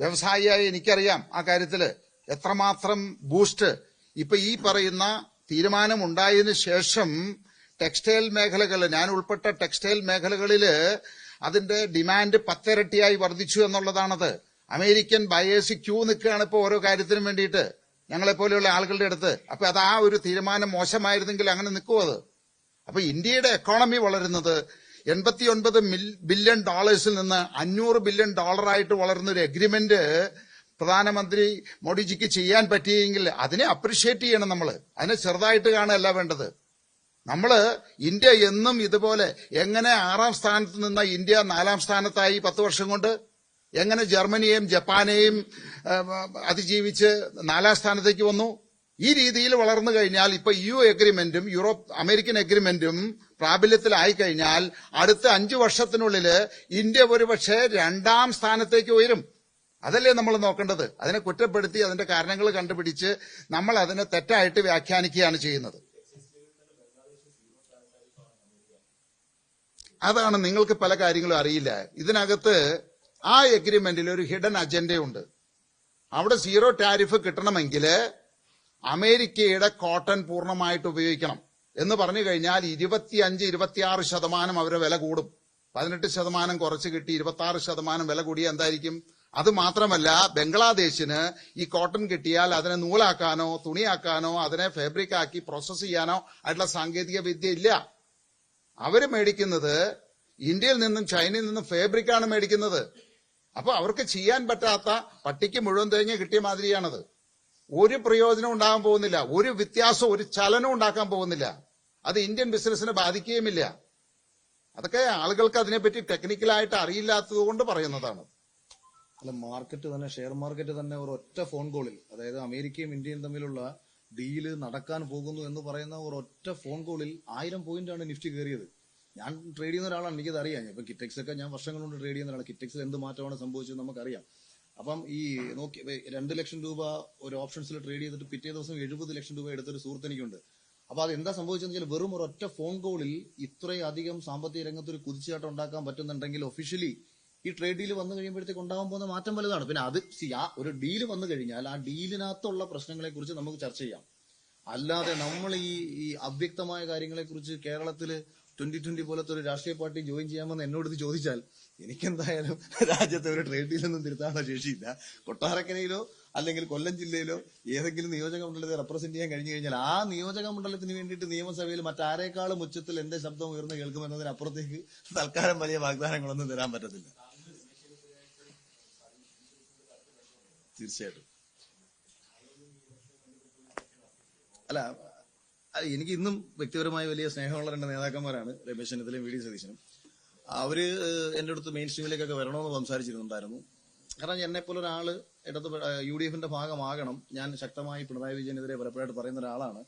വ്യവസായിയായി എനിക്കറിയാം ആ കാര്യത്തിൽ എത്രമാത്രം ബൂസ്റ്റ് ഇപ്പൊ ഈ പറയുന്ന തീരുമാനം ഉണ്ടായതിനു ശേഷം ടെക്സ്റ്റൈൽ മേഖലകൾ ഞാൻ ഉൾപ്പെട്ട ടെക്സ്റ്റൈൽ മേഖലകളിൽ അതിന്റെ ഡിമാൻഡ് പത്തിരട്ടിയായി വർദ്ധിച്ചു എന്നുള്ളതാണത്. അമേരിക്കൻ ബയേഴ്സ് ക്യൂ നിൽക്കുകയാണ് ഇപ്പോൾ ഓരോ കാര്യത്തിനും വേണ്ടിയിട്ട്. ഞങ്ങളെ പോലെയുള്ള ആളുകളുടെ അടുത്ത്. അപ്പൊ അത് ആ ഒരു തീരുമാനം മോശമായിരുന്നെങ്കിൽ അങ്ങനെ നിൽക്കുമോ അത്? അപ്പൊ ഇന്ത്യയുടെ എക്കോണമി വളരുന്നത് എൺപത്തിയൊൻപത് ബില്യൺ ഡോളേഴ്സിൽ നിന്ന് അഞ്ഞൂറ് ബില്യൺ ഡോളറായിട്ട് വളർന്ന ഒരു എഗ്രിമെന്റ് പ്രധാനമന്ത്രി മോഡിജിക്ക് ചെയ്യാൻ പറ്റിയെങ്കിൽ അതിനെ അപ്രീഷിയേറ്റ് ചെയ്യണം നമ്മൾ അതിനെ ചെറുതായിട്ട് കാണുകയല്ല വേണ്ടത്. നമ്മൾ ഇന്ത്യ എന്നും ഇതുപോലെ എങ്ങനെ ആറാം സ്ഥാനത്ത് നിന്ന ഇന്ത്യ നാലാം സ്ഥാനത്തായി പത്ത് വർഷം കൊണ്ട്? എങ്ങനെ ജർമ്മനിയെയും ജപ്പാനെയും അതിജീവിച്ച് നാലാം സ്ഥാനത്തേക്ക് വന്നു? ഈ രീതിയിൽ വളർന്നു കഴിഞ്ഞാൽ ഇപ്പൊ യു എഗ്രിമെന്റും യൂറോപ്പ് അമേരിക്കൻ എഗ്രിമെന്റും പ്രാബല്യത്തിലായി കഴിഞ്ഞാൽ അടുത്ത അഞ്ചു വർഷത്തിനുള്ളിൽ ഇന്ത്യ ഒരുപക്ഷെ രണ്ടാം സ്ഥാനത്തേക്ക് ഉയരും. അതല്ലേ നമ്മൾ നോക്കേണ്ടത്? അതിനെ കുറ്റപ്പെടുത്തി അതിന്റെ കാരണങ്ങൾ കണ്ടുപിടിച്ച് നമ്മൾ അതിനെ തെറ്റായിട്ട് വ്യാഖ്യാനിക്കുകയാണ് ചെയ്യുന്നത്. അതാണ് നിങ്ങൾക്ക് പല കാര്യങ്ങളും അറിയില്ല. ഇതിനകത്ത് ആ എഗ്രിമെന്റിൽ ഒരു ഹിഡൻ അജണ്ടയുണ്ട് അവിടെ സീറോ ടാരിഫ് കിട്ടണമെങ്കിൽ അമേരിക്കയുടെ കോട്ടൺ പൂർണമായിട്ട് ഉപയോഗിക്കണം. എന്ന് പറഞ്ഞു കഴിഞ്ഞാൽ ഇരുപത്തിയഞ്ച് ഇരുപത്തിയാറ് ശതമാനം അവരെ വില കൂടും. പതിനെട്ട് ശതമാനം കുറച്ച് കിട്ടി ഇരുപത്തി ശതമാനം വില കൂടിയ എന്തായിരിക്കും? അത് മാത്രമല്ല ബംഗ്ലാദേശിന് ഈ കോട്ടൺ കിട്ടിയാൽ അതിനെ നൂലാക്കാനോ തുണിയാക്കാനോ അതിനെ ഫാബ്രിക് ആക്കി പ്രോസസ് ചെയ്യാനോ ആയിട്ടുള്ള സാങ്കേതിക വിദ്യ ഇല്ല. അവർ മേടിക്കുന്നത് ഇന്ത്യയിൽ നിന്നും ചൈനയിൽ നിന്നും ഫാബ്രിക് ആണ് മേടിക്കുന്നത്. അപ്പൊ അവർക്ക് ചെയ്യാൻ പറ്റാത്ത പട്ടിക്ക് മുഴുവൻ തേങ്ങ കിട്ടിയ മാതിരിയാണത്. ഒരു പ്രയോജനം ഉണ്ടാകാൻ പോകുന്നില്ല. ഒരു വ്യത്യാസം ഒരു ചലനം ഉണ്ടാക്കാൻ പോകുന്നില്ല. അത് ഇന്ത്യൻ ബിസിനസ്സിനെ ബാധിക്കുകയുമില്ല. അതൊക്കെ ആളുകൾക്ക് അതിനെപ്പറ്റി ടെക്നിക്കലായിട്ട് അറിയില്ലാത്തത് കൊണ്ട് പറയുന്നതാണ്. അല്ല മാർക്കറ്റ് തന്നെ ഷെയർ മാർക്കറ്റ് തന്നെ ഒരു ഒറ്റ ഫോൺ കോളിൽ അതായത് അമേരിക്കയും ഇന്ത്യയും തമ്മിലുള്ള ഡീൽ നടക്കാൻ പോകുന്നു എന്ന് പറയുന്ന ഒരു ഒറ്റ ഫോൺ കോളിൽ ആയിരം ആണ് നിഫ്റ്റി കയറിയത്. ഞാൻ ട്രേഡ് ചെയ്യുന്ന ഒരാളാണ് എനിക്കത് അറിയാം ഇപ്പൊ കിറ്റക്സ് ഒക്കെ ഞാൻ വർഷങ്ങൾ കൊണ്ട് ട്രേഡ് ചെയ്യുന്ന കിറ്റക്സിൽ എന്ത് മാറ്റമാണ് സംഭവിച്ചത് നമുക്കറിയാം. അപ്പം ഈ നോക്കി രണ്ട് ലക്ഷം രൂപ ഒരു ഓപ്ഷൻസിൽ ട്രേഡ് ചെയ്തിട്ട് പിറ്റേ ദിവസം എഴുപത് ലക്ഷം രൂപ എടുത്തൊരു സുഹൃത്ത് എനിക്കുണ്ട്. അപ്പൊ അത് എന്താ സംഭവിച്ചെന്ന് വെച്ചാൽ വെറും ഒരു ഒറ്റ ഫോൺ കോളിൽ ഇത്രയധികം സാമ്പത്തിക രംഗത്ത് ഒരു കുതിച്ചുചാട്ടം ഉണ്ടാക്കാൻ പറ്റുന്നുണ്ടെങ്കിൽ ഒഫീഷ്യലി ഈ ട്രേഡ് ഡീൽ വന്നു കഴിയുമ്പോഴത്തേക്ക് ഉണ്ടാകാൻ പോകുന്ന മാറ്റം വലുതാണ്. പിന്നെ അത് ആ ഒരു ഡീൽ വന്നു കഴിഞ്ഞാൽ ആ ഡീലിനകത്തുള്ള പ്രശ്നങ്ങളെ കുറിച്ച് നമുക്ക് ചർച്ച ചെയ്യാം. അല്ലാതെ നമ്മൾ ഈ ഈ അവ്യക്തമായ കാര്യങ്ങളെ കുറിച്ച് കേരളത്തിൽ ട്വന്റി ട്വന്റി പോലത്തെ ഒരു രാഷ്ട്രീയ പാർട്ടി ജോയിൻ ചെയ്യാമെന്ന് എന്നോട് ഇത് ചോദിച്ചാൽ എനിക്കെന്തായാലും രാജ്യത്തെ ഒരു ട്രേഡ് ഡീലൊന്നും തിരുത്താനുള്ള ശേഷിയില്ല. കൊട്ടാരക്കരയിലോ അല്ലെങ്കിൽ കൊല്ലം ജില്ലയിലോ ഏതെങ്കിലും നിയോജക മണ്ഡലത്തെ റെപ്രസെന്റ് ചെയ്യാൻ കഴിഞ്ഞു കഴിഞ്ഞാൽ ആ നിയോജക മണ്ഡലത്തിന് വേണ്ടിയിട്ട് നിയമസഭയിൽ മറ്റാരേക്കാളും ഉച്ചത്തിൽ എന്റെ ശബ്ദം ഉയർന്നു കേൾക്കുമെന്നതിനപ്പുറത്തേക്ക് തൽക്കാലം വലിയ വാഗ്ദാനങ്ങളൊന്നും തരാൻ പറ്റത്തില്ല. തീർച്ചയായിട്ടും. അല്ല എനിക്ക് ഇന്നും വ്യക്തിപരമായി വലിയ സ്നേഹമുള്ള രണ്ട് നേതാക്കന്മാരാണ് രമേശ് ചെന്നിത്തലയും വി ഡി സതീശനും. അവർ എന്റെ അടുത്ത് മെയിൻ സ്ട്രീമിലേക്കൊക്കെ വരണമെന്ന് സംസാരിച്ചിരുന്നുണ്ടായിരുന്നു. കാരണം എന്നെ പോലെ ഒരാൾ ഇടത് യു ഡി എഫിന്റെ ഭാഗമാകണം. ഞാൻ ശക്തമായി പിണറായി വിജയനെതിരെ പലപ്പോഴായിട്ട് പറയുന്ന ഒരാളാണ്.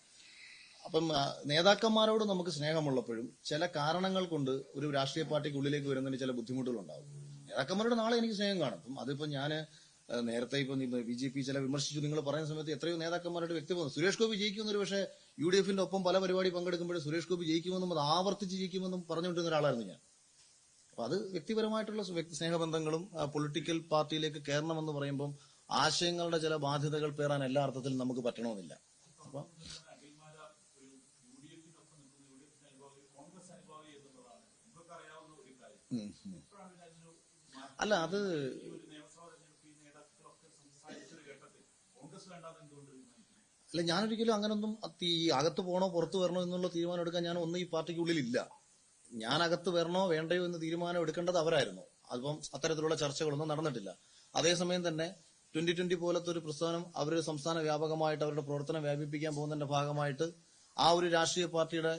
അപ്പം നേതാക്കന്മാരോട് നമുക്ക് സ്നേഹമുള്ളപ്പോഴും ചില കാരണങ്ങൾ കൊണ്ട് ഒരു രാഷ്ട്രീയ പാർട്ടിക്ക് ഉള്ളിലേക്ക് വരുന്നതിന് ചില ബുദ്ധിമുട്ടുകൾ ഉണ്ടാവും നേതാക്കന്മാരോട് നാളെ എനിക്ക് സ്നേഹം കാണും. അപ്പം അതിപ്പോ ഞാൻ നേരത്തെ ഇപ്പൊ ബി ജെ പി ചില വിമർശിച്ചു. നിങ്ങൾ പറയുന്ന സമയത്ത് എത്രയോ നേതാക്കന്മാരുടെ വ്യക്തിബന്ധം സുരേഷ് ഗോപി ജയിക്കുമെന്നൊരു പക്ഷേ യു ഡി എഫിന്റെ ഒപ്പം പല പരിപാടി പങ്കെടുക്കുമ്പോഴും സുരേഷ് ഗോപി ജയിക്കുമെന്നും അത് ആവർത്തിച്ച് ജയിക്കുമെന്നും പറഞ്ഞുകൊണ്ടിരുന്ന ഒരാളായിരുന്നു ഞാൻ. അപ്പൊ അത് വ്യക്തിപരമായിട്ടുള്ള വ്യക്തി സ്നേഹബന്ധങ്ങളും പൊളിറ്റിക്കൽ പാർട്ടിയിലേക്ക് കയറണമെന്ന് പറയുമ്പോൾ ആശയങ്ങളുടെ ചില ബാധ്യതകൾ പേറാൻ എല്ലാ അർത്ഥത്തിലും നമുക്ക് പറ്റണമെന്നില്ല അപ്പൊ. അല്ല അത് അല്ല ഞാനൊരിക്കലും അങ്ങനൊന്നും ഈ അകത്ത് പോണോ പുറത്തു വരണോ എന്നുള്ള തീരുമാനം എടുക്കാൻ ഞാൻ ഒന്നും ഈ പാർട്ടിക്കുള്ളിലില്ല ഞാൻ അകത്ത് വരണോ വേണ്ടയോ എന്ന് തീരുമാനം എടുക്കേണ്ടത് അവരായിരുന്നു. അതിപ്പം അത്തരത്തിലുള്ള ചർച്ചകളൊന്നും നടന്നിട്ടില്ല. അതേസമയം തന്നെ ട്വന്റി ട്വന്റി പോലത്തെ ഒരു പ്രസ്ഥാനം അവർ സംസ്ഥാന വ്യാപകമായിട്ട് അവരുടെ പ്രവർത്തനം വ്യാപിപ്പിക്കാൻ പോകുന്നതിന്റെ ഭാഗമായിട്ട് ആ ഒരു രാഷ്ട്രീയ പാർട്ടിയുടെ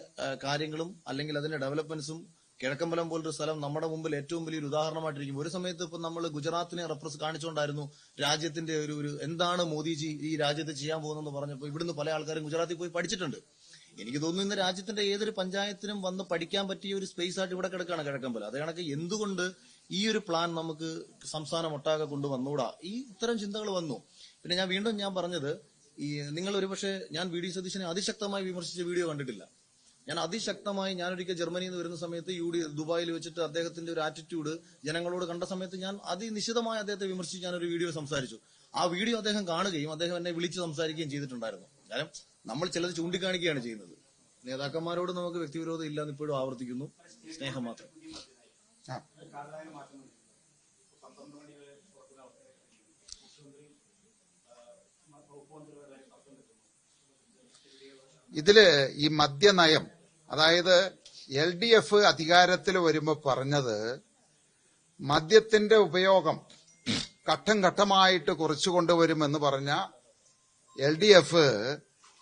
കാര്യങ്ങളും അല്ലെങ്കിൽ അതിന്റെ ഡെവലപ്മെന്റ്സും കിഴക്കമ്പലം പോലൊരു സ്ഥലം നമ്മുടെ മുമ്പിൽ ഏറ്റവും വലിയൊരു ഉദാഹരണമായിട്ടിരിക്കും. ഒരു സമയത്ത് ഇപ്പം നമ്മൾ ഗുജറാത്തിനെ റെപ്രസ് കാണിച്ചുകൊണ്ടായിരുന്നു രാജ്യത്തിന്റെ ഒരു ഒരു എന്താണ് മോദിജി ഈ രാജ്യത്ത് ചെയ്യാൻ പോകുന്നതെന്ന് പറഞ്ഞപ്പോൾ ഇവിടുന്ന് പല ആൾക്കാരും ഗുജറാത്തിൽ പോയി പഠിച്ചിട്ടുണ്ട്. എനിക്ക് തോന്നുന്നു ഇന്ന് രാജ്യത്തിന്റെ ഏതൊരു പഞ്ചായത്തിനും വന്ന് പഠിക്കാൻ പറ്റിയ ഒരു സ്പേസ് ആയിട്ട് ഇവിടെ കിടക്കുകയാണ് കിഴക്കമ്പലം അത് കണക്ക് എന്തുകൊണ്ട് ഈ ഒരു പ്ലാൻ നമുക്ക് സംസ്ഥാനം ഒട്ടാകെ കൊണ്ടുവന്നൂടാ ഈ ഇത്തരം ചിന്തകൾ വന്നു. പിന്നെ ഞാൻ വീണ്ടും ഞാൻ പറഞ്ഞത് ഈ നിങ്ങൾ ഒരുപക്ഷെ ഞാൻ വി ഡി സതീശനെ അതിശക്തമായി വിമർശിച്ച വീഡിയോ കണ്ടിട്ടില്ല. ഞാൻ അതിശക്തമായി ഞാൻ ഒരിക്കൽ ജർമ്മനിയിൽ നിന്ന് വരുന്ന സമയത്ത് യു ഡി ദുബായിൽ വെച്ചിട്ട് അദ്ദേഹത്തിന്റെ ഒരു ആറ്റിറ്റ്യൂഡ് ജനങ്ങളോട് കണ്ട സമയത്ത് ഞാൻ അതിനിശിതമായി അദ്ദേഹത്തെ വിമർശിച്ച് ഞാനൊരു വീഡിയോ സംസാരിച്ചു. ആ വീഡിയോ അദ്ദേഹം കാണുകയും അദ്ദേഹം എന്നെ വിളിച്ച് സംസാരിക്കുകയും ചെയ്തിട്ടുണ്ടായിരുന്നു. കാരണം നമ്മൾ ചിലത് ചൂണ്ടിക്കാണിക്കുകയാണ് ചെയ്യുന്നത്. നേതാക്കന്മാരോട് നമുക്ക് വ്യക്തിവിരോധം ഇല്ലാന്ന് ഇപ്പോഴും ആവർത്തിക്കുന്നു. സ്നേഹം മാത്രം. ഇതിൽ ഈ മദ്യനയം അതായത് എൽ ഡി എഫ് അധികാരത്തിൽ വരുമ്പോ പറഞ്ഞത് മദ്യത്തിന്റെ ഉപയോഗം ഘട്ടം ഘട്ടമായിട്ട് കുറച്ചു കൊണ്ടുവരുമെന്ന് പറഞ്ഞ എൽ ഡി എഫ്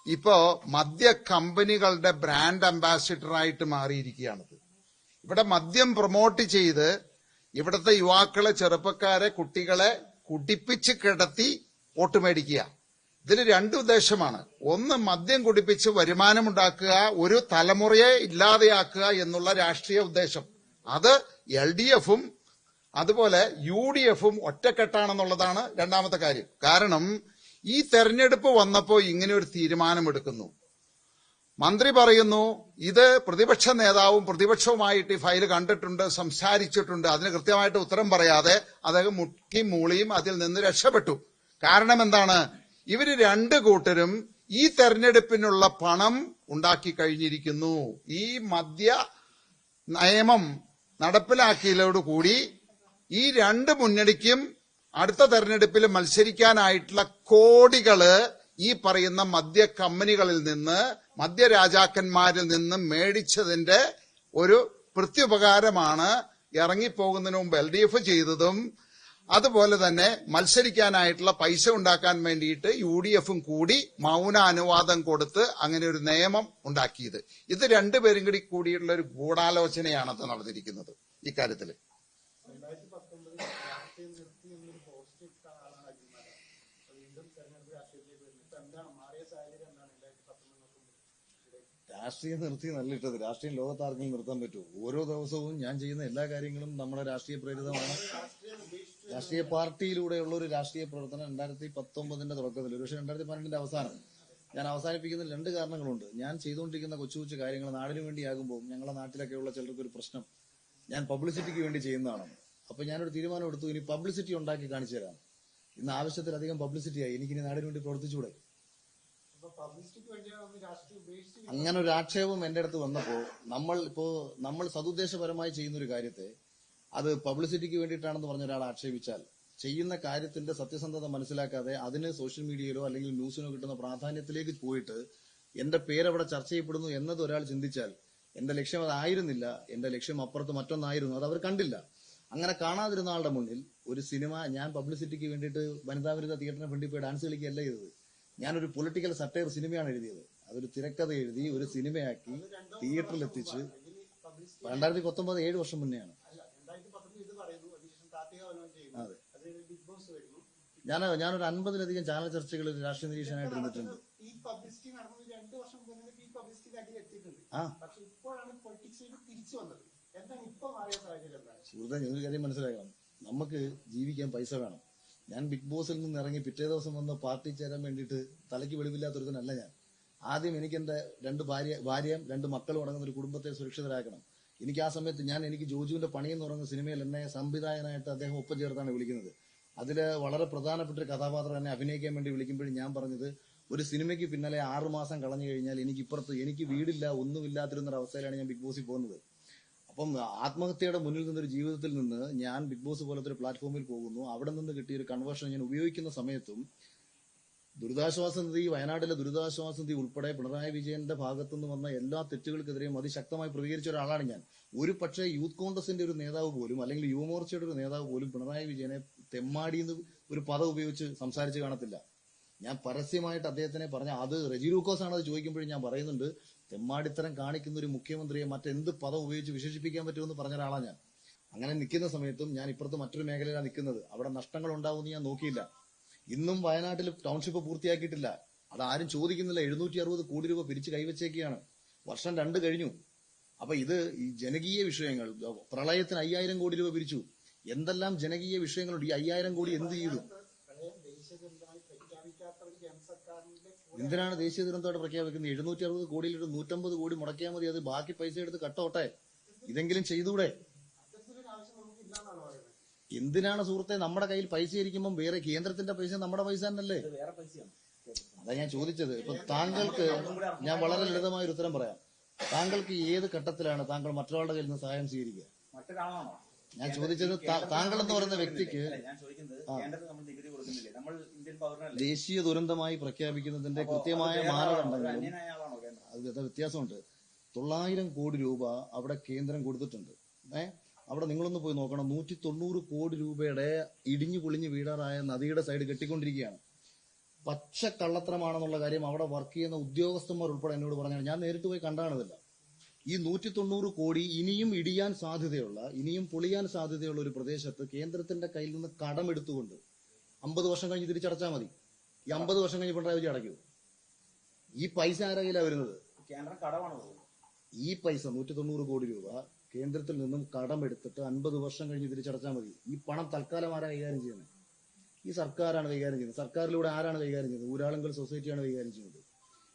ഇപ്പോ മദ്യ കമ്പനികളുടെ ബ്രാൻഡ് അംബാസിഡറായിട്ട് മാറിയിരിക്കുകയാണത് ഇവിടെ മദ്യം പ്രൊമോട്ട് ചെയ്ത് ഇവിടുത്തെ യുവാക്കളെ ചെറുപ്പക്കാരെ കുട്ടികളെ കുടിപ്പിച്ച് കിടത്തി വോട്ട് മേടിക്കുക. ഇതിൽ രണ്ട് ഉദ്ദേശമാണ്. ഒന്ന് മദ്യം കുടിപ്പിച്ച് വരുമാനമുണ്ടാക്കുക ഒരു തലമുറയെ ഇല്ലാതെയാക്കുക എന്നുള്ള രാഷ്ട്രീയ ഉദ്ദേശം. അത് എൽ ഡി എഫും അതുപോലെ യു ഡി എഫും ഒറ്റക്കെട്ടാണെന്നുള്ളതാണ് രണ്ടാമത്തെ കാര്യം. കാരണം ഈ തെരഞ്ഞെടുപ്പ് വന്നപ്പോൾ ഇങ്ങനെ ഒരു തീരുമാനമെടുക്കുന്നു. മന്ത്രി പറയുന്നു ഇത് പ്രതിപക്ഷ നേതാവും പ്രതിപക്ഷവുമായിട്ട് ഈ ഫയൽ കണ്ടിട്ടുണ്ട് സംസാരിച്ചിട്ടുണ്ട് അതിന് കൃത്യമായിട്ട് ഉത്തരം പറയാതെ അദ്ദേഹം മുക്കി മൂളിയും അതിൽ നിന്ന് രക്ഷപ്പെട്ടു. കാരണം എന്താണ്? ഇവർ രണ്ട് കൂട്ടരും ഈ തെരഞ്ഞെടുപ്പിനുള്ള പണം ഉണ്ടാക്കി കഴിഞ്ഞിരിക്കുന്നു. ഈ മദ്യ നിയമം നടപ്പിലാക്കിയതോടുകൂടി ഈ രണ്ട് മുന്നണിക്കും അടുത്ത തെരഞ്ഞെടുപ്പിൽ മത്സരിക്കാനായിട്ടുള്ള കോടികൾ ഈ പറയുന്ന മദ്യ കമ്പനികളിൽ നിന്ന് മദ്യരാജാക്കന്മാരിൽ നിന്ന് മേടിച്ചതിന്റെ ഒരു പ്രത്യുപകാരമാണ് ഇറങ്ങിപ്പോകുന്നതിന് മുമ്പ് എൽ ഡി എഫ് ചെയ്തതും അതുപോലെ തന്നെ മത്സരിക്കാനായിട്ടുള്ള പൈസ ഉണ്ടാക്കാൻ വേണ്ടിയിട്ട് യു ഡി എഫും കൂടി മൗന അനുവാദം കൊടുത്ത് അങ്ങനെ ഒരു നിയമം ഉണ്ടാക്കിയത്. ഇത് രണ്ടുപേരും കൂടി കൂടിയിട്ടുള്ള ഒരു ഗൂഢാലോചനയാണ് അത് നടന്നിരിക്കുന്നത് ഇക്കാര്യത്തിൽ രാഷ്ട്രീയം നിർത്തി നല്ലിട്ടത് രാഷ്ട്രീയം ലോകത്താർക്കെങ്കിലും നിർത്താൻ പറ്റുമോ ഓരോ ദിവസവും ഞാൻ ചെയ്യുന്ന എല്ലാ കാര്യങ്ങളും നമ്മുടെ രാഷ്ട്രീയ പ്രേരിതമാണ്. രാഷ്ട്രീയ പാർട്ടിയിലൂടെയുള്ള ഒരു രാഷ്ട്രീയ പ്രവർത്തനം രണ്ടായിരത്തി പത്തൊമ്പതിന്റെ തുടക്കത്തിൽ ഒരുപക്ഷെ രണ്ടായിരത്തി പന്ത്രണ്ടിന്റെ അവസാനം. ഞാൻ അവസാനിപ്പിക്കുന്ന രണ്ട് കാരണങ്ങളുണ്ട്. ഞാൻ ചെയ്തുകൊണ്ടിരിക്കുന്ന കൊച്ചു കൊച്ചു കാര്യങ്ങൾ നാടിനു വേണ്ടിയാകുമ്പോൾ ഞങ്ങളുടെ നാട്ടിലൊക്കെയുള്ള ചിലർക്ക് ഒരു പ്രശ്നം ഞാൻ പബ്ലിസിറ്റിക്ക് വേണ്ടി ചെയ്യുന്നതാണ്. അപ്പൊ ഞാനൊരു തീരുമാനം എടുത്തു. ഇനി പബ്ലിസിറ്റി ഉണ്ടാക്കി കാണിച്ചു തരാം. ഇന്ന് ആവശ്യത്തിലധികം പബ്ലിസിറ്റി ആയി എനിക്കിനി നാടിന് വേണ്ടി പ്രവർത്തിച്ചുകൂടെ? അങ്ങനെ ഒരു ആക്ഷേപം എന്റെ അടുത്ത് വന്നപ്പോ നമ്മൾ ഇപ്പോ നമ്മൾ സതുദ്ദേശപരമായി ചെയ്യുന്ന ഒരു കാര്യത്തെ അത് പബ്ലിസിറ്റിക്ക് വേണ്ടിയിട്ടാണെന്ന് പറഞ്ഞ ഒരാൾ ആക്ഷേപിച്ചാൽ ചെയ്യുന്ന കാര്യത്തിന്റെ സത്യസന്ധത മനസ്സിലാക്കാതെ അതിന് സോഷ്യൽ മീഡിയയിലോ അല്ലെങ്കിൽ ന്യൂസിനോ കിട്ടുന്ന പ്രാധാന്യത്തിലേക്ക് പോയിട്ട് എന്റെ പേരവിടെ ചർച്ച ചെയ്യപ്പെടുന്നു എന്നത് ഒരാൾ ചിന്തിച്ചാൽ എന്റെ ലക്ഷ്യം അതായിരുന്നില്ല എന്റെ ലക്ഷ്യം അപ്പുറത്ത് മറ്റൊന്നായിരുന്നു അത് അവർ കണ്ടില്ല. അങ്ങനെ കാണാതിരുന്ന ആളുടെ മുന്നിൽ ഒരു സിനിമ ഞാൻ പബ്ലിസിറ്റിക്ക് വേണ്ടിയിട്ട് വനിതാവിരുദ്ധ തിയേറ്ററിന് വേണ്ടി പോയി ഡാൻസ് കളിക്കുകയല്ല ചെയ്തത്. ഞാനൊരു പൊളിറ്റിക്കൽ സട്ടയർ സിനിമയാണ് എഴുതിയത്. അതൊരു തിരക്കഥ എഴുതി ഒരു സിനിമയാക്കി തിയേറ്ററിൽ എത്തിച്ച് രണ്ടായിരത്തി പത്തൊമ്പത് ഏഴ് വർഷം മുന്നെയാണ്. അതെ. ഞാൻ ഞാനൊരു അൻപതിലധികം ചാനൽ ചർച്ചകളിൽ രാഷ്ട്രീയ നിരീക്ഷകനായിട്ട് ഇരുന്നിട്ടുണ്ട്. സുഹൃത്തെ ഞാൻ കാര്യം മനസ്സിലാക്കണം നമുക്ക് ജീവിക്കാൻ പൈസ വേണം. ഞാൻ ബിഗ് ബോസിൽ നിന്ന് ഇറങ്ങി പിറ്റേ ദിവസം വന്ന് പാർട്ടി ചേരാൻ വേണ്ടിയിട്ട് തലയ്ക്ക് വെളിവില്ലാത്തൊരുത്തനല്ല ഞാൻ. ആദ്യം എനിക്ക് എന്റെ രണ്ട് ഭാര്യ ഭാര്യയും രണ്ട് മക്കളും അടങ്ങുന്ന ഒരു കുടുംബത്തെ സുരക്ഷിതരാക്കണം. എനിക്ക് ആ സമയത്ത് ഞാൻ എനിക്ക് ജോജുവിന്റെ പണിയെന്ന് പറയുന്ന സിനിമയിൽ എന്നെ സംവിധായകനായിട്ട് അദ്ദേഹം ഒപ്പം ചേർത്താണ് വിളിക്കുന്നത്. അതിൽ വളരെ പ്രധാനപ്പെട്ട ഒരു കഥാപാത്രം എന്നെ അഭിനയിക്കാൻ വേണ്ടി വിളിക്കുമ്പോഴും ഞാൻ പറഞ്ഞത് ഒരു സിനിമയ്ക്ക് പിന്നാലെ ആറുമാസം കളഞ്ഞു കഴിഞ്ഞാൽ എനിക്ക് ഇപ്പുറത്ത് എനിക്ക് വീടില്ല ഒന്നുമില്ലാത്തിരുന്ന ഒരു അവസ്ഥയിലാണ് ഞാൻ ബിഗ് ബോസിൽ പോകുന്നത്. അപ്പം ആത്മഹത്യയുടെ മുന്നിൽ നിന്നൊരു ജീവിതത്തിൽ നിന്ന് ഞാൻ ബിഗ് ബോസ് പോലത്തെ ഒരു പ്ലാറ്റ്ഫോമിൽ പോകുന്നു. അവിടെ നിന്ന് കിട്ടിയ ഒരു കൺവേർഷൻ ഞാൻ ഉപയോഗിക്കുന്ന സമയത്തും ദുരിതാശ്വാസ നിധി വയനാട്ടിലെ ദുരിതാശ്വാസ നിധി ഉൾപ്പെടെ പിണറായി വിജയന്റെ ഭാഗത്തു നിന്ന് വന്ന എല്ലാ തെറ്റുകൾക്കെതിരെയും അതിശക്തമായി പ്രതികരിച്ച ഒരാളാണ് ഞാൻ. ഒരു പക്ഷേ യൂത്ത് കോൺഗ്രസിന്റെ ഒരു നേതാവ് പോലും അല്ലെങ്കിൽ യുവമോർച്ചയുടെ ഒരു നേതാവ് പോലും പിണറായി വിജയനെ തെമ്മാടി എന്ന് ഒരു പദം ഉപയോഗിച്ച് സംസാരിച്ച് കാണത്തില്ല. ഞാൻ പരസ്യമായിട്ട് അദ്ദേഹത്തിനെ പറഞ്ഞ അത് റെജി ലൂക്കോസ് ആണ് അത് ചോദിക്കുമ്പോഴും ഞാൻ പറയുന്നുണ്ട്. തെമ്മാടിത്തരം കാണിക്കുന്ന ഒരു മുഖ്യമന്ത്രിയെ മറ്റെന്ത് പദം ഉപയോഗിച്ച് വിശേഷിപ്പിക്കാൻ പറ്റുമെന്ന് പറഞ്ഞ ഒരാളാണ് ഞാൻ. അങ്ങനെ നിൽക്കുന്ന സമയത്തും ഞാൻ ഇപ്പുറത്ത് മറ്റൊരു മേഖലയിലാണ് നിൽക്കുന്നത്. അവിടെ നഷ്ടങ്ങൾ ഉണ്ടാവുമെന്ന് ഞാൻ നോക്കിയില്ല. ഇന്നും വയനാട്ടിൽ ടൗൺഷിപ്പ് പൂർത്തിയാക്കിയിട്ടില്ല. അത് ആരും ചോദിക്കുന്നില്ല. എഴുന്നൂറ്റി അറുപത് കോടി രൂപ പിരിച്ച് കൈവച്ചേക്കുകയാണ് വർഷം രണ്ട് കഴിഞ്ഞു. അപ്പൊ ഇത് ഈ ജനകീയ വിഷയങ്ങൾ പ്രളയത്തിന് അയ്യായിരം കോടി രൂപ പിരിച്ചു. എന്തെല്ലാം ജനകീയ വിഷയങ്ങളുണ്ട്? ഈ അയ്യായിരം കോടി എന്ത് ചെയ്തു പ്രളയം ദേശീയ ദുരന്തമായി പ്രഖ്യാപിക്കാത്ത ഒരു കേന്ദ്ര സർക്കാരിന്റെ എന്തിനാണ് ദേശീയ ദുരന്തമായിട്ട് പ്രഖ്യാപിക്കുന്നത്? എഴുന്നൂറ്റി അറുപത് കോടിയിൽ ഒരു നൂറ്റമ്പത് കോടി മുടക്കിയാൽ മതി അത് ബാക്കി പൈസ എടുത്ത് കട്ടോട്ടെ. ഇതെങ്കിലും ചെയ്തൂടെ? എന്തിനാണ് സുഹൃത്തെ നമ്മുടെ കയ്യിൽ പൈസ ഇരിക്കുമ്പോൾ വേറെ കേന്ദ്രത്തിന്റെ പൈസ നമ്മുടെ പൈസ തന്നെയല്ലേ? അതാ ഞാൻ ചോദിച്ചത്. ഇപ്പൊ താങ്കൾക്ക് ഞാൻ വളരെ ലളിതമായ ഒരു ഉത്തരം പറയാം. താങ്കൾക്ക് ഏത് ഘട്ടത്തിലാണ് താങ്കൾ മറ്റൊരാളുടെ കയ്യിൽ നിന്ന് സഹായം സ്വീകരിക്കുക? ഞാൻ ചോദിച്ചത് താങ്കൾ എന്ന് പറയുന്ന വ്യക്തിക്ക് ദേശീയ ദുരന്തമായി പ്രഖ്യാപിക്കുന്നതിന്റെ കൃത്യമായ മാനദണ്ഡങ്ങളും അത് വ്യത്യാസമുണ്ട്. തൊള്ളായിരം കോടി രൂപ അവിടെ കേന്ദ്രം കൊടുത്തിട്ടുണ്ട്. ഏ? അവിടെ നിങ്ങളൊന്ന് പോയി നോക്കണം. നൂറ്റി തൊണ്ണൂറ് കോടി രൂപയുടെ ഇടിഞ്ഞു പൊളിഞ്ഞു വീടാറായ നദിയുടെ സൈഡ് കെട്ടിക്കൊണ്ടിരിക്കുകയാണ്. പച്ച കള്ളത്തരമാണെന്നുള്ള കാര്യം അവിടെ വർക്ക് ചെയ്യുന്ന ഉദ്യോഗസ്ഥന്മാർ ഉൾപ്പെടെ എന്നോട് പറഞ്ഞാണ്. ഞാൻ നേരിട്ട് പോയി കണ്ടാണതല്ല ഈ നൂറ്റി തൊണ്ണൂറ് കോടി ഇനിയും ഇടിയാൻ സാധ്യതയുള്ള ഇനിയും പൊളിയാൻ സാധ്യതയുള്ള ഒരു പ്രദേശത്ത് കേന്ദ്രത്തിന്റെ കയ്യിൽ നിന്ന് കടമെടുത്തുകൊണ്ട് അമ്പത് വർഷം കഴിഞ്ഞ് തിരിച്ചടച്ചാൽ മതി. ഈ അമ്പത് വർഷം കഴിഞ്ഞ് പിണറായി വിജയൻ അടയ്ക്കൂ. ഈ പൈസ കയ്യിലാണ് വരുന്നത്? കേന്ദ്രം കടമാണ് ഈ പൈസ നൂറ്റി തൊണ്ണൂറ് കോടി രൂപ കേന്ദ്രത്തിൽ നിന്നും കടമെടുത്തിട്ട് അൻപത് വർഷം കഴിഞ്ഞ് തിരിച്ചടച്ചാൽ മതി. ഈ പണം തൽക്കാലം ആരാ കൈകാര്യം ചെയ്യുന്നത് ഈ സർക്കാരാണ് കൈകാര്യം ചെയ്യുന്നത്. സർക്കാരിലൂടെ ആരാണ് കൈകാര്യം ചെയ്യുന്നത്? ഊരാളുങ്കൽ സൊസൈറ്റിയാണ് കൈകാര്യം ചെയ്യുന്നത്.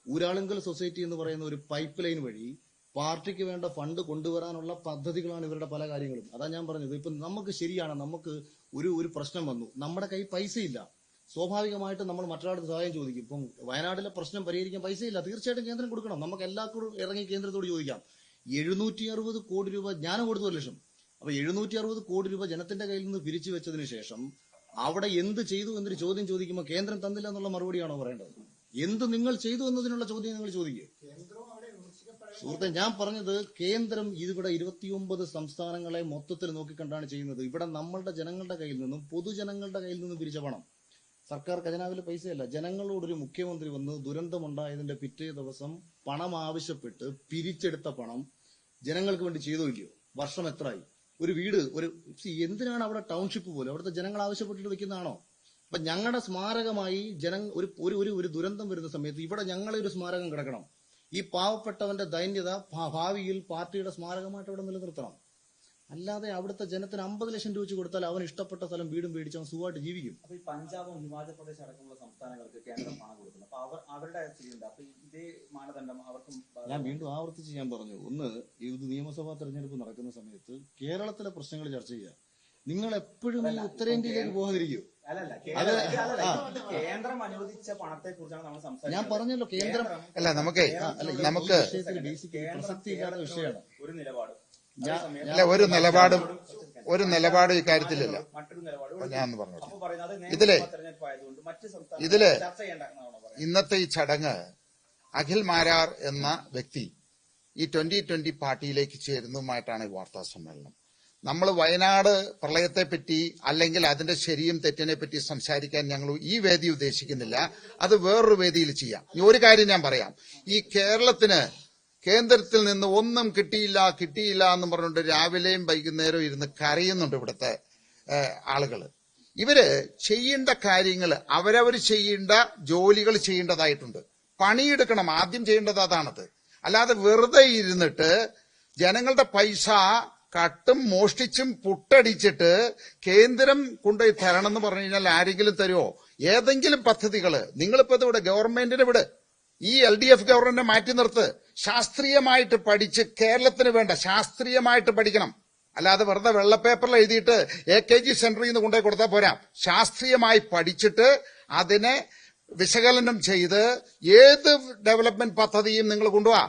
ഊരാളുങ്കൽ സൊസൈറ്റി എന്ന് പറയുന്ന ഒരു പൈപ്പ് ലൈൻ വഴി പാർട്ടിക്ക് വേണ്ട ഫണ്ട് കൊണ്ടുവരാനുള്ള പദ്ധതികളാണ് ഇവരുടെ പല കാര്യങ്ങളും. അതാ ഞാൻ പറഞ്ഞത്. ഇപ്പൊ നമുക്ക് ശരിയാണ്. നമുക്ക് ഒരു ഒരു പ്രശ്നം വന്നു. നമ്മുടെ കൈ പൈസയില്ല. സ്വാഭാവികമായിട്ട് നമ്മൾ മറ്റൊരാളുടെ സഹായം ചോദിക്കും. ഇപ്പം വയനാട്ടിലെ പ്രശ്നം പരിഹരിക്കാൻ പൈസയില്ല. തീർച്ചയായിട്ടും കേന്ദ്രം കൊടുക്കണം. നമുക്ക് എല്ലാവർക്കും ഇറങ്ങി കേന്ദ്രത്തോട് ചോദിക്കാം. എഴുന്നൂറ്റി അറുപത് കോടി രൂപ ഞാൻ കൊടുത്തു ഒരു ലക്ഷം. അപ്പൊ എഴുന്നൂറ്റി അറുപത് കോടി രൂപ ജനത്തിന്റെ കയ്യിൽ നിന്ന് പിരിച്ചു വെച്ചതിന് ശേഷം അവിടെ എന്ത് ചെയ്തു എന്നൊരു ചോദ്യം ചോദിക്കുമ്പോൾ കേന്ദ്രം തന്നില്ല എന്നുള്ള മറുപടിയാണോ പറയേണ്ടത്? എന്ത് നിങ്ങൾ ചെയ്തു എന്നതിനുള്ള ചോദ്യം നിങ്ങൾ ചോദിക്കുക സുഹൃത്തെ ഞാൻ പറഞ്ഞത് കേന്ദ്രം ഇവിടെ ഇരുപത്തിയൊമ്പത് സംസ്ഥാനങ്ങളെ മൊത്തത്തിൽ നോക്കിക്കണ്ടാണ് ചെയ്യുന്നത്. ഇവിടെ നമ്മളുടെ ജനങ്ങളുടെ കയ്യിൽ നിന്നും പൊതുജനങ്ങളുടെ കയ്യിൽ നിന്നും പിരിച്ച പണം. സർക്കാർ ഖജനാവിലെ പൈസയല്ല. ജനങ്ങളോടൊരു മുഖ്യമന്ത്രി വന്ന് ദുരന്തമുണ്ടായതിന്റെ പിറ്റേ ദിവസം പണം ആവശ്യപ്പെട്ട് പിരിച്ചെടുത്ത പണം ജനങ്ങൾക്ക് വേണ്ടി ചെയ്തോ ഇല്ലയോ? വർഷം എത്രയായി? ഒരു വീട് ഒരു എന്തിനാണ് അവിടെ ടൗൺഷിപ്പ് പോലെ? അവിടുത്തെ ജനങ്ങൾ ആവശ്യപ്പെട്ടിട്ട് വെക്കുന്നതാണോ? അപ്പൊ ഞങ്ങളുടെ സ്മാരകമായി ജന ഒരു ഒരു ഒരു ദുരന്തം വരുന്ന സമയത്ത് ഇവിടെ ഞങ്ങളെ ഒരു സ്മാരകം കിടക്കണം. ഈ പാവപ്പെട്ടവന്റെ ദൈന്യത ഭാവിയിൽ പാർട്ടിയുടെ സ്മാരകമായിട്ട് അവിടെ നിലനിർത്തണം. അല്ലാതെ അവിടുത്തെ ജനത്തിന് അമ്പത് ലക്ഷം രൂപ വെച്ച് കൊടുത്താൽ അവൻ ഇഷ്ടപ്പെട്ട സ്ഥലം വീടും മേടിച്ച് അവൻ സുഖമായിട്ട് ജീവിക്കും. അപ്പൊ ഈ പഞ്ചാബും ഹിമാചൽ പ്രദേശ് അടക്കമുള്ള സംസ്ഥാനങ്ങൾക്ക് കേന്ദ്രം പണം കൊടുക്കുന്നു അപ്പൊ അവർ അവരുടെ അപ്പൊ ഇതേ മാനദണ്ഡം അവർക്കും ഞാൻ വീണ്ടും ആവർത്തിച്ച് ഞാൻ പറഞ്ഞു. ഒന്ന് ഇത് നിയമസഭാ തെരഞ്ഞെടുപ്പ് നടക്കുന്ന സമയത്ത് കേരളത്തിലെ പ്രശ്നങ്ങൾ ചർച്ച ചെയ്യുക. നിങ്ങൾ എപ്പോഴും ഈ ഉത്തരേന്ത്യയിലേക്ക് പോകാതിരിക്കൂ. കേന്ദ്രം അനുവദിച്ച പണത്തെ കുറിച്ചാണ് നമ്മൾ ഞാൻ പറഞ്ഞല്ലോ കേന്ദ്രം അല്ല നമുക്ക് അല്ല നമുക്ക് വിഷയത്തിൽ ബേസിക്കലി പ്രസക്തി ഇല്ലാത്ത വിഷയമാണ്. ഒരു നിലപാട്. അല്ല ഒരു നിലപാടും ഒരു നിലപാടും ഇക്കാര്യത്തിലില്ല ഞാൻ പറഞ്ഞു ഇതിലെ- ഇതിൽ ഇന്നത്തെ ഈ ചടങ്ങ് അഖിൽ മാരാർ എന്ന വ്യക്തി ഈ ട്വന്റി ട്വന്റി പാർട്ടിയിലേക്ക് ചേരുന്നതുമായിട്ടാണ് ഈ വാർത്താ സമ്മേളനം. നമ്മൾ വയനാട് പ്രളയത്തെപ്പറ്റി അല്ലെങ്കിൽ അതിന്റെ ശരിയും തെറ്റിനെ പറ്റി സംസാരിക്കാൻ ഞങ്ങൾ ഈ വേദി ഉദ്ദേശിക്കുന്നില്ല. അത് വേറൊരു വേദിയിൽ ചെയ്യാം. ഒരു കാര്യം ഞാൻ പറയാം. ഈ കേരളത്തിന് കേന്ദ്രത്തിൽ നിന്ന് ഒന്നും കിട്ടിയില്ല കിട്ടിയില്ല എന്ന് പറഞ്ഞുകൊണ്ട് രാവിലെയും വൈകുന്നേരവും ഇരുന്ന് കരയുന്നുണ്ട് ഇവിടുത്തെ ആളുകൾ ഇവർ ചെയ്യേണ്ട കാര്യങ്ങൾ അവരവർ ചെയ്യേണ്ട ജോലികൾ ചെയ്യേണ്ടതായിട്ടുണ്ട്. പണിയെടുക്കണം. ആദ്യം ചെയ്യേണ്ടത് അതാണത്. അല്ലാതെ വെറുതെ ഇരുന്നിട്ട് ജനങ്ങളുടെ പൈസ കട്ടും മോഷ്ടിച്ചും പുട്ടടിച്ചിട്ട് കേന്ദ്രം കൊണ്ടുപോയി തരണം എന്ന് പറഞ്ഞു കഴിഞ്ഞാൽ ആരെങ്കിലും തരുമോ ഏതെങ്കിലും പദ്ധതികൾ നിങ്ങളിപ്പോ ഇവിടെ ഗവൺമെന്റിനെ വിട്. ഈ എൽ ഡി എഫ് ഗവർണറിനെ മാറ്റി നിർത്ത്. ശാസ്ത്രീയമായിട്ട് പഠിച്ച് കേരളത്തിന് വേണ്ട ശാസ്ത്രീയമായിട്ട് പഠിക്കണം. അല്ലാതെ വെറുതെ വെള്ളപ്പേപ്പറിൽ എഴുതിയിട്ട് എ കെ ജി സെന്ററിൽ നിന്ന് കൊണ്ടുപോയി കൊടുത്താൽ പോരാ. ശാസ്ത്രീയമായി പഠിച്ചിട്ട് അതിനെ വിശകലനം ചെയ്ത് ഏത് ഡെവലപ്മെന്റ് പദ്ധതിയും നിങ്ങൾ കൊണ്ടുപോവാ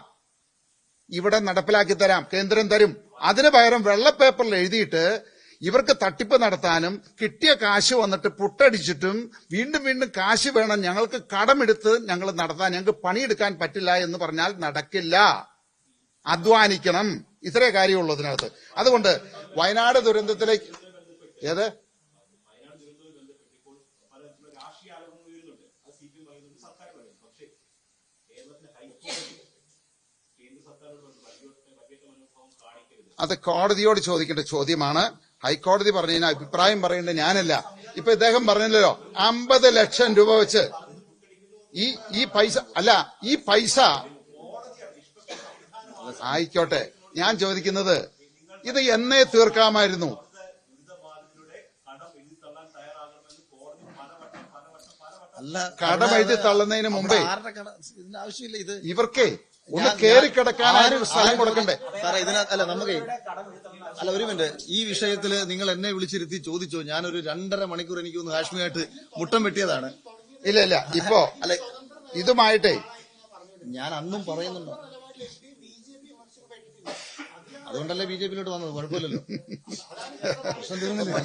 ഇവിടെ നടപ്പിലാക്കി തരാം. കേന്ദ്രം തരും. അതിന് പകരം വെള്ളപ്പേപ്പറിൽ എഴുതിയിട്ട് ഇവർക്ക് തട്ടിപ്പ് നടത്താനും കിട്ടിയ കാശ് വന്നിട്ട് പുട്ടടിച്ചിട്ടും വീണ്ടും വീണ്ടും കാശ് വേണം ഞങ്ങൾക്ക് കടമെടുത്ത് ഞങ്ങൾ നടത്താൻ ഞങ്ങൾക്ക് പണിയെടുക്കാൻ പറ്റില്ല എന്ന് പറഞ്ഞാൽ നടക്കില്ല. അധ്വാനിക്കണം. ഇത്രേ കാര്യമുള്ളൂ അതിനകത്ത്. അതുകൊണ്ട് വയനാട് ദുരന്തത്തിലേക്ക് ഏത്? അത് കോടതിയോട് ചോദിക്കേണ്ട ചോദ്യമാണ്. ഹൈക്കോടതി പറഞ്ഞതിന് അഭിപ്രായം പറയേണ്ട ഞാനല്ല. ഇപ്പൊ ഇദ്ദേഹം പറഞ്ഞല്ലോ അമ്പത് ലക്ഷം രൂപ വെച്ച് ഈ ഈ പൈസ അല്ല ഈ പൈസ ആയിക്കോട്ടെ ഞാൻ ചോദിക്കുന്നത് ഇത് എന്നേ തീർക്കാമായിരുന്നു. അല്ല കടമെഴുതി തള്ളുന്നതിന് മുമ്പേ കട ആവശ്യമില്ല ഇത് ഇവർക്കേ ഒന്ന് കയറി ഒരു ആരും- സ്ഥലം കൊടുക്കണ്ടേ? സാറേ ഇതിനകത്ത് അല്ല നമുക്ക് അല്ല ഒരു മിനിറ്റ്. ഈ വിഷയത്തിൽ നിങ്ങൾ എന്നെ വിളിച്ചിരുത്തി ചോദിച്ചോ? ഞാനൊരു രണ്ടര മണിക്കൂർ എനിക്ക് ഒന്ന് ഹാഷ്മിയായിട്ട് മുട്ടം വെട്ടിയതാണ്. ഇല്ല ഇല്ല. ഇപ്പോ അല്ല ഇതുമായിട്ടേ ഞാൻ അന്നും പറയുന്നുണ്ടോ? അതുകൊണ്ടല്ലേ ബി ജെ പിയിലോട്ട് വന്നത്? കുഴപ്പമില്ലല്ലോ. പ്രശ്നം തീർന്നില്ലേ?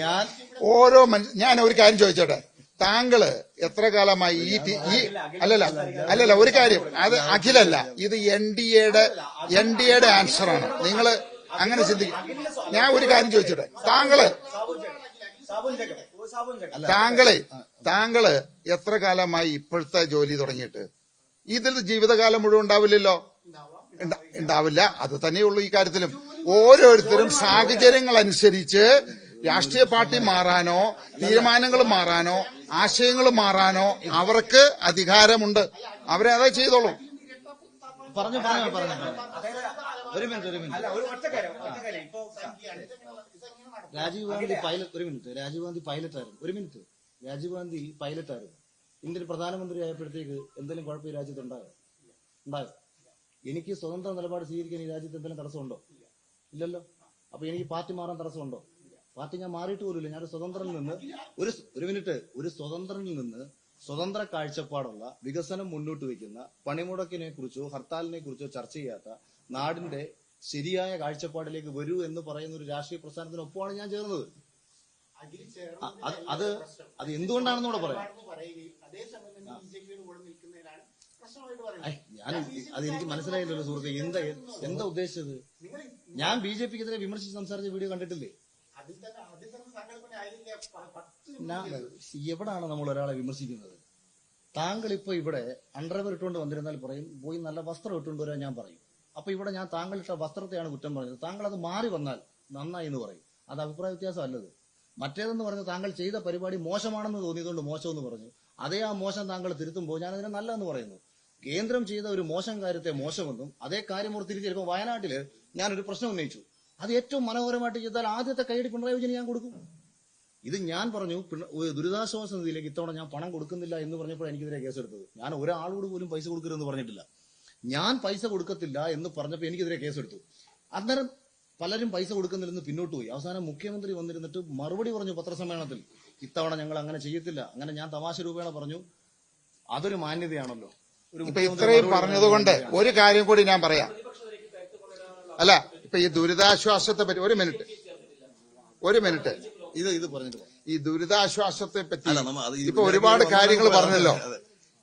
ഞാൻ ഓരോ മനുഷ്യ ഞാൻ ഒരു കാര്യം ചോദിച്ചോട്ടെ? താങ്കൾ എത്ര കാലമായി ഈ ഈ അല്ലല്ല അല്ലല്ല ഒരു കാര്യം. അത് അഖിലല്ല. ഇത് എൻ ഡി എയുടെ എൻ ഡി എയുടെ ആൻസറാണ്. നിങ്ങൾ അങ്ങനെ ചിന്തിക്കും. ഞാൻ ഒരു കാര്യം ചോദിച്ചോട്ടെ. താങ്കൾ താങ്കളെ താങ്കൾ എത്ര കാലമായി ഇപ്പോഴത്തെ ജോലി തുടങ്ങിയിട്ട്? ഇതിൽ ജീവിതകാലം മുഴുവൻ ഉണ്ടാവില്ലല്ലോ? ഉണ്ടാ- ഉണ്ടാവില്ല അത് തന്നെയുള്ളൂ ഈ കാര്യത്തിലും. ഓരോരുത്തരും സാഹചര്യങ്ങൾ അനുസരിച്ച് രാഷ്ട്രീയ പാർട്ടി മാറാനോ തീരുമാനങ്ങൾ മാറാനോ ആശയങ്ങൾ മാറാനോ അവർക്ക് അധികാരമുണ്ട്. അവരെ അതേ ചെയ്തോളൂ. പറഞ്ഞു പറഞ്ഞു പറഞ്ഞു. ഒരു മിനിറ്റ് ഒരു മിനിറ്റ്. രാജീവ് ഗാന്ധി പൈലറ്റ് ഒരു മിനിറ്റ്. രാജീവ് ഗാന്ധി പൈലറ്റ് ആയിരുന്നു. ഒരു മിനിറ്റ്. രാജീവ് ഗാന്ധി പൈലറ്റ് ആയിരുന്നു. ഇന്ത്യൻ പ്രധാനമന്ത്രി ആയപ്പോഴത്തേക്ക് എന്തെങ്കിലും കുഴപ്പം ഈ രാജ്യത്ത് ഉണ്ടായോ? ഉണ്ടായോ? എനിക്ക് സ്വതന്ത്ര നിലപാട് സ്വീകരിക്കാൻ ഈ രാജ്യത്ത് എന്തെങ്കിലും തടസ്സമുണ്ടോ? ഇല്ലല്ലോ. അപ്പൊ എനിക്ക് പാർട്ടി മാറാൻ തടസ്സമുണ്ടോ? പാർട്ടി ഞാൻ മാറിയിട്ട് പോലുമില്ല. ഞാൻ സ്വതന്ത്രനിൽ നിന്ന് ഒരു ഒരു മിനിറ്റ്. ഒരു സ്വതന്ത്രനിൽ നിന്ന് സ്വതന്ത്ര കാഴ്ചപ്പാടുള്ള വികസനം മുന്നോട്ട് വയ്ക്കുന്ന പണിമുടക്കിനെ കുറിച്ചോ ഹർത്താലിനെ കുറിച്ചോ ചർച്ച ചെയ്യാത്ത നാടിന്റെ ശരിയായ കാഴ്ചപ്പാടിലേക്ക് വരൂ എന്ന് പറയുന്ന ഒരു രാഷ്ട്രീയ പ്രസ്ഥാനത്തിനൊപ്പമാണ് ഞാൻ ചേർന്നത്. അത് അത് എന്തുകൊണ്ടാണെന്ന് കൂടെ പറയാം. ഞാൻ അത് എനിക്ക് മനസ്സിലായില്ലല്ലോ സുഹൃത്തെ. എന്താ എന്താ ഉദ്ദേശിച്ചത്? ഞാൻ ബി ജെ പിക്കെതിരെ വിമർശിച്ച് സംസാരിച്ച വീഡിയോ കണ്ടിട്ടില്ലേ? എവിടാണ് നമ്മൾ ഒരാളെ വിമർശിക്കുന്നത്? താങ്കൾ ഇപ്പൊ ഇവിടെ അണ്ടർവെയർ ഇട്ടുകൊണ്ട് വന്നിരുന്നാൽ പറയും പോയി നല്ല വസ്ത്രം ഇട്ടുകൊണ്ട് വരാൻ ഞാൻ പറയും. അപ്പൊ ഇവിടെ ഞാൻ താങ്കൾ ഇട്ട വസ്ത്രത്തെയാണ് കുറ്റം പറഞ്ഞത്. താങ്കൾ അത് മാറി വന്നാൽ നന്നായി എന്ന് പറയും. അത് അഭിപ്രായ വ്യത്യാസം അല്ലത്. മറ്റേതെന്ന് പറഞ്ഞ് താങ്കൾ ചെയ്ത പരിപാടി മോശമാണെന്ന് തോന്നിയതുകൊണ്ട് എന്ന് പറഞ്ഞു. അതേ ആ മോശം താങ്കൾ തിരുത്തുമ്പോൾ ഞാൻ അതിനെ നല്ല എന്ന് പറയുന്നു. കേന്ദ്രം ചെയ്ത ഒരു മോശം കാര്യത്തെ മോശമെന്നും അതേ കാര്യം ഓർ തിരിച്ചു ചിലപ്പോൾ വയനാട്ടിൽ ഞാനൊരു പ്രശ്നം ഉന്നയിച്ചു. അത് ഏറ്റവും മനോഹരമായിട്ട് ചെയ്താൽ ആദ്യത്തെ കൈയടി പിണറായി വിജയൻ ഞാൻ കൊടുക്കും. ഇത് ഞാൻ പറഞ്ഞു ദുരിതാശ്വാസ നിധിയിലേക്ക് ഇത്തവണ ഞാൻ പണം കൊടുക്കുന്നില്ല എന്ന് പറഞ്ഞപ്പോൾ എനിക്കെതിരെ കേസെടുത്തത്. ഞാൻ ഒരാളോട് പോലും പൈസ കൊടുക്കരുതെന്ന് പറഞ്ഞിട്ടില്ല. ഞാൻ പൈസ കൊടുക്കത്തില്ല എന്ന് പറഞ്ഞപ്പോൾ എനിക്കെതിരെ കേസെടുത്തു. അന്നേരം പലരും പൈസ കൊടുക്കുന്നില്ലെന്ന് പിന്നോട്ട് പോയി. അവസാനം മുഖ്യമന്ത്രി വന്നിരുന്നിട്ട് മറുപടി പറഞ്ഞു പത്രസമ്മേളനത്തിൽ ഇത്തവണ ഞങ്ങൾ അങ്ങനെ ചെയ്യത്തില്ല. അങ്ങനെ ഞാൻ തമാശ രൂപേണ പറഞ്ഞു. അതൊരു മാന്യതയാണല്ലോ. ഒരു ഇത്രയും പറഞ്ഞതുകൊണ്ട് ഒരു കാര്യം കൂടി ഞാൻ പറയാം. അല്ല ഇപ്പൊ ഈ ദുരിതാശ്വാസത്തെ പറ്റി ഒരു മിനിറ്റ്. ഒരു മിനിറ്റ്. ഇത് ഇത് പറഞ്ഞിട്ട് ഈ ദുരിതാശ്വാസത്തെ പറ്റി ഇപ്പൊ ഒരുപാട് കാര്യങ്ങൾ പറഞ്ഞല്ലോ.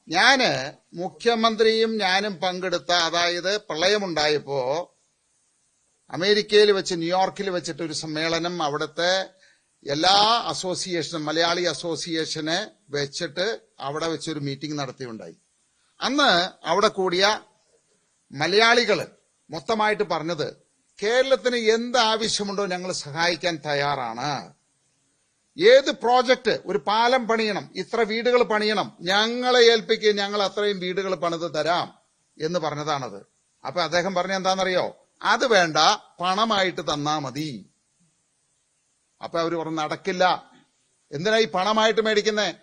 ഞാൻ മുഖ്യമന്ത്രിയും ഞാനും പങ്കെടുത്ത അതായത് പ്രളയമുണ്ടായപ്പോ അമേരിക്കയിൽ വെച്ച് ന്യൂയോർക്കിൽ വെച്ചിട്ട് ഒരു സമ്മേളനം അവിടുത്തെ എല്ലാ അസോസിയേഷനും മലയാളി അസോസിയേഷനെ വെച്ചിട്ട് അവിടെ വെച്ചൊരു മീറ്റിംഗ് നടത്തിയുണ്ടായി. അന്ന് അവിടെ കൂടിയ മലയാളികൾ മൊത്തമായിട്ട് പറഞ്ഞത് കേരളത്തിന് എന്ത് ആവശ്യമുണ്ടോ ഞങ്ങൾ സഹായിക്കാൻ തയ്യാറാണ്. ഏത് പ്രോജക്റ്റ് ഒരു പാലം പണിയണം ഇത്ര വീടുകൾ പണിയണം ഞങ്ങളെ ഏൽപ്പിക്കുക ഞങ്ങൾ അത്രയും വീടുകൾ പണിത് തരാം എന്ന് പറഞ്ഞതാണത്. അപ്പൊ അദ്ദേഹം പറഞ്ഞ എന്താണെന്നറിയോ? അത് വേണ്ട പണമായിട്ട് തന്നാ മതി. അപ്പൊ അവർ പറഞ്ഞു നടക്കില്ല. എന്തിനാ ഈ പണമായിട്ട് മേടിക്കുന്നേ?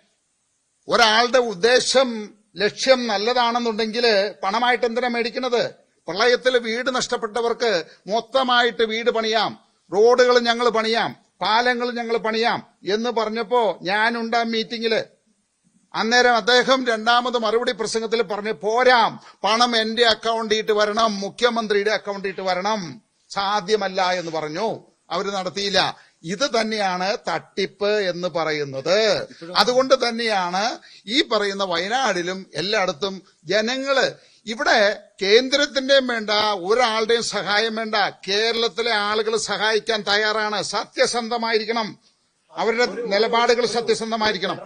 ഒരാളുടെ ഉദ്ദേശം ലക്ഷ്യം നല്ലതാണെന്നുണ്ടെങ്കിൽ പണമായിട്ട് എന്തിനാ മേടിക്കുന്നത്? പ്രളയത്തിൽ വീട് നഷ്ടപ്പെട്ടവർക്ക് മൊത്തമായിട്ട് വീട് പണിയാം. റോഡുകൾ ഞങ്ങൾ പണിയാം. പാലങ്ങൾ ഞങ്ങൾ പണിയാം എന്ന് പറഞ്ഞപ്പോ ഞാനുണ്ട് ആ മീറ്റിംഗിൽ അന്നേരം അദ്ദേഹം രണ്ടാമത് മറുപടി പ്രസംഗത്തിൽ പറഞ്ഞു പോരാം. പണം എന്റെ അക്കൗണ്ടിട്ട് വരണം. മുഖ്യമന്ത്രിയുടെ അക്കൗണ്ടിട്ട് വരണം. സാധ്യമല്ല എന്ന് പറഞ്ഞു. അവർ നടത്തിയില്ല. ഇത് തന്നെയാണ് തട്ടിപ്പ് എന്ന് പറയുന്നത്. അതുകൊണ്ട് തന്നെയാണ് ഈ പറയുന്ന വയനാടിലും എല്ലായിടത്തും ജനങ്ങൾ ഇവിടെ കേന്ദ്രത്തിന്റെയും വേണ്ട ഒരാളുടെയും സഹായം വേണ്ട കേരളത്തിലെ ആളുകൾ സഹായിക്കാൻ തയ്യാറാണ്. സത്യസന്ധമായിരിക്കണം. അവരുടെ നിലപാടുകൾ സത്യസന്ധമായിരിക്കണം.